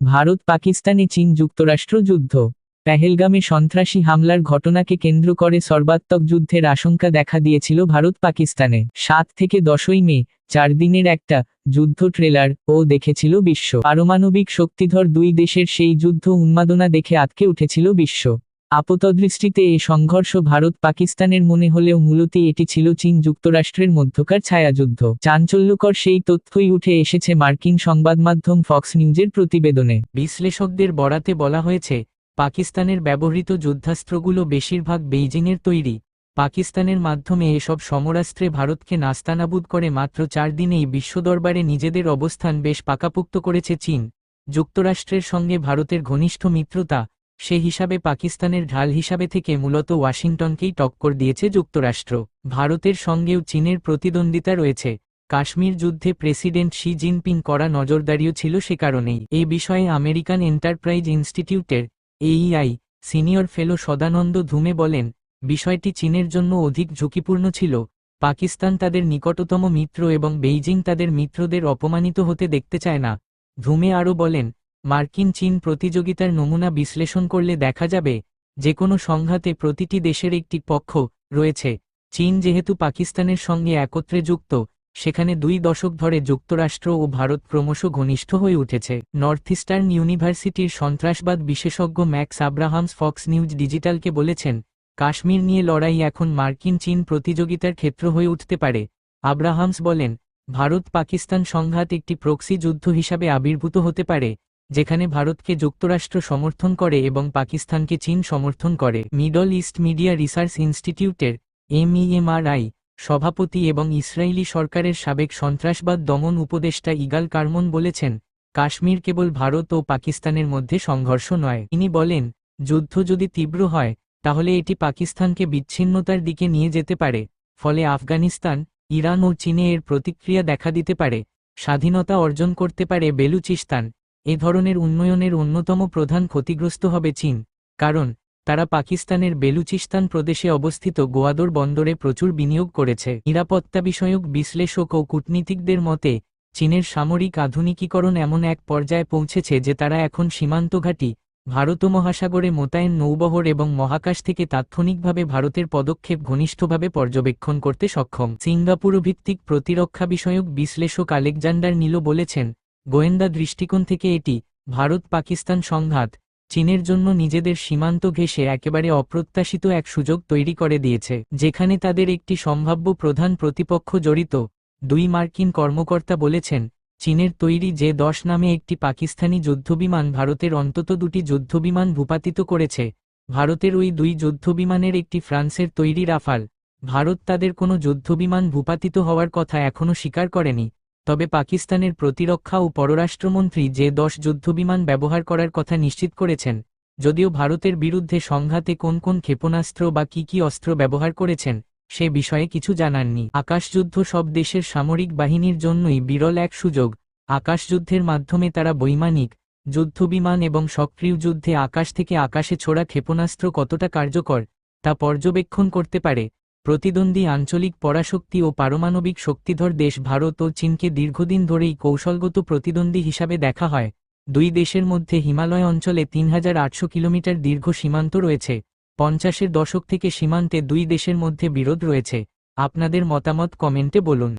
ভারত, পাকিস্তানে চীন যুক্তরাষ্ট্র যুদ্ধ। পেহেলগামে সন্ত্রাসী হামলার ঘটনাকে কেন্দ্র করে সর্বাত্মক যুদ্ধের আশঙ্কা দেখা দিয়েছিল ভারত, পাকিস্তানে। সাত থেকে দশই মে, চার দিনের একটা যুদ্ধ ট্রেলার, ও দেখেছিল বিশ্ব। পারমাণবিক শক্তিধর দুই দেশের সেই যুদ্ধ উন্মাদনা দেখে আটকে উঠেছিল বিশ্ব। আপাতদৃষ্টিতে এ সংঘর্ষ ভারত পাকিস্তানের মনে হলেও মূলত এটি ছিল চীন যুক্তরাষ্ট্রের মধ্যকার ছায়াযুদ্ধ। চাঞ্চল্যকর সেই তথ্যই উঠে এসেছে মার্কিন সংবাদমাধ্যম ফক্স নিউজের প্রতিবেদনে। বিশ্লেষকদের বরাতে বলা হয়েছে, পাকিস্তানের ব্যবহৃত যুদ্ধাস্ত্রগুলো বেশিরভাগ বেইজিংয়ের তৈরি। পাকিস্তানের মাধ্যমে এসব সমরাস্ত্রে ভারতকে নাস্তানাবুদ করে মাত্র চার দিনেই বিশ্বদরবারে নিজেদের অবস্থান বেশ পাকাপুক্ত করেছে চীন। যুক্তরাষ্ট্রের সঙ্গে ভারতের ঘনিষ্ঠ মিত্রতা সে হিসাবে পাকিস্তানের ঢাল হিসাবে থেকে মূলত ওয়াশিংটনকেই টক্কর দিয়েছে যুক্তরাষ্ট্র। ভারতের সঙ্গেও চীনের প্রতিদ্বন্দ্বিতা রয়েছে। কাশ্মীর যুদ্ধে প্রেসিডেন্ট শি জিনপিং করা নজরদারিও ছিল সে কারণেই। এই বিষয়ে আমেরিকান এন্টারপ্রাইজ ইনস্টিটিউটের AEI senior fellow Sadanand Dhume বলেন, বিষয়টি চীনের জন্য অধিক ঝুঁকিপূর্ণ ছিল। পাকিস্তান তাদের নিকটতম মিত্র এবং বেইজিং তাদের মিত্রদের অপমানিত হতে দেখতে চায় না। ধুমে আরও বলেন মার্কিন চীন প্রতিযোগিতার নমুনা বিশ্লেষণ করলে দেখা যাবে যে কোনো সংঘাতে প্রতিটি দেশের একটি পক্ষ রয়েছে, চীন যেহেতু পাকিস্তানের সঙ্গে একত্রে যুক্ত, সেখানে দুই দশক ধরে যুক্তরাষ্ট্র ও ভারত ক্রমশ ঘনিষ্ঠ হয়ে উঠেছে। নর্থ ইস্টার্ন ইউনিভার্সিটির সন্ত্রাসবাদ বিশেষজ্ঞ ম্যাক্স আব্রাহামস ফক্স নিউজ ডিজিটালকে বলেছেন, কাশ্মীর নিয়ে লড়াই এখন মার্কিন চীন প্রতিযোগিতার ক্ষেত্র হয়ে উঠতে পারে। আব্রাহামস বলেন ভারত পাকিস্তান সংঘাত একটি প্রক্সি যুদ্ধ হিসাবে আবির্ভূত হতে পারে যেখানে ভারতকে যুক্তরাষ্ট্র সমর্থন করে এবং পাকিস্তানকে চীন সমর্থন করে। মিডল ইস্ট মিডিয়া রিসার্চ ইনস্টিটিউটের এমইএমআরআই সভাপতি এবং ইসরায়েলি সরকারের সাবেক সন্ত্রাসবাদ দমন উপদেষ্টা ইগাল কার্মন বলেছেন, কাশ্মীর কেবল ভারত ও পাকিস্তানের মধ্যে সংঘর্ষ নয়। তিনি বলেন, যুদ্ধ যদি তীব্র হয়, তাহলে এটি পাকিস্তানকে বিচ্ছিন্নতার দিকে নিয়ে যেতে পারে, ফলে আফগানিস্তান, ইরান ও চীনে এর প্রতিক্রিয়া দেখা দিতে পারে, স্বাধীনতা অর্জন করতে পারে বেলুচিস্তান। এ ধরনের উন্নয়নের অন্যতম প্রধান ক্ষতিগ্রস্ত হবে চীন, কারণ তারা পাকিস্তানের বেলুচিস্তান প্রদেশে অবস্থিত গোয়াদর বন্দরে প্রচুর বিনিয়োগ করেছে। নিরাপত্তা বিষয়ক বিশ্লেষক ও কূটনীতিকদের মতে, চীনের সামরিক আধুনিকীকরণ এমন এক পর্যায়ে পৌঁছেছে যে তারা এখন সীমান্ত ঘাঁটি, ভারত মহাসাগরে মোতায়েন নৌবহর এবং মহাকাশ থেকে তাৎক্ষণিকভাবে ভারতের পদক্ষেপ ঘনিষ্ঠভাবে পর্যবেক্ষণ করতে সক্ষম। সিঙ্গাপুর ভিত্তিক প্রতিরক্ষা বিষয়ক বিশ্লেষক আলেকজান্ডার নীলো বলেছেন গোয়েন্দা দৃষ্টিকোণ থেকে এটি ভারত পাকিস্তান সংঘাত, চীনের জন্য নিজেদের সীমান্ত ঘেঁষে একেবারে অপ্রত্যাশিত এক সুযোগ তৈরি করে দিয়েছে, যেখানে তাদের একটি সম্ভাব্য প্রধান প্রতিপক্ষ জড়িত, দুই মার্কিন কর্মকর্তা বলেছেন, চীনের তৈরি যে দশ নামে একটি পাকিস্তানি যুদ্ধবিমান ভারতের অন্তত দুটি যুদ্ধবিমান ভূপাতিত করেছে, ভারতের ওই দুই যুদ্ধবিমানের একটি ফ্রান্সের তৈরি রাফাল, ভারত তাদের কোনো যুদ্ধবিমান ভূপাতিত হওয়ার কথা এখনও স্বীকার করেনি তবে পাকিস্তানের প্রতিরক্ষা ও পররাষ্ট্রমন্ত্রী যে দশ যুদ্ধবিমান ব্যবহার করার কথা নিশ্চিত করেছেন, যদিও ভারতের বিরুদ্ধে সংঘাতে কোন কোন ক্ষেপণাস্ত্র বা কি কি অস্ত্র ব্যবহার করেছেন, সে বিষয়ে কিছু জানাননি। আকাশযুদ্ধ সব দেশের সামরিক বাহিনীর জন্যই বিরল এক সুযোগ। আকাশযুদ্ধের মাধ্যমে তারা বৈমানিক, যুদ্ধবিমান এবং সক্রিয় যুদ্ধে আকাশ থেকে আকাশে ছোড়া ক্ষেপণাস্ত্র কতটা কার্যকর, তা পর্যবেক্ষণ করতে পারে প্রতিদ্বন্দ্বী আঞ্চলিক পরাশক্তি ও পারমাণবিক শক্তিধর দেশ ভারত ও চীনকে দীর্ঘদিন ধরেই কৌশলগত প্রতিদ্বন্দ্বী হিসাবে দেখা হয়। দুই দেশের মধ্যে হিমালয় অঞ্চলে তিন হাজার আটশো কিলোমিটার দীর্ঘ সীমান্ত রয়েছে। পঞ্চাশের দশক থেকে সীমান্তে দুই দেশের মধ্যে বিরোধ রয়েছে। আপনাদের মতামত কমেন্টে বলুন।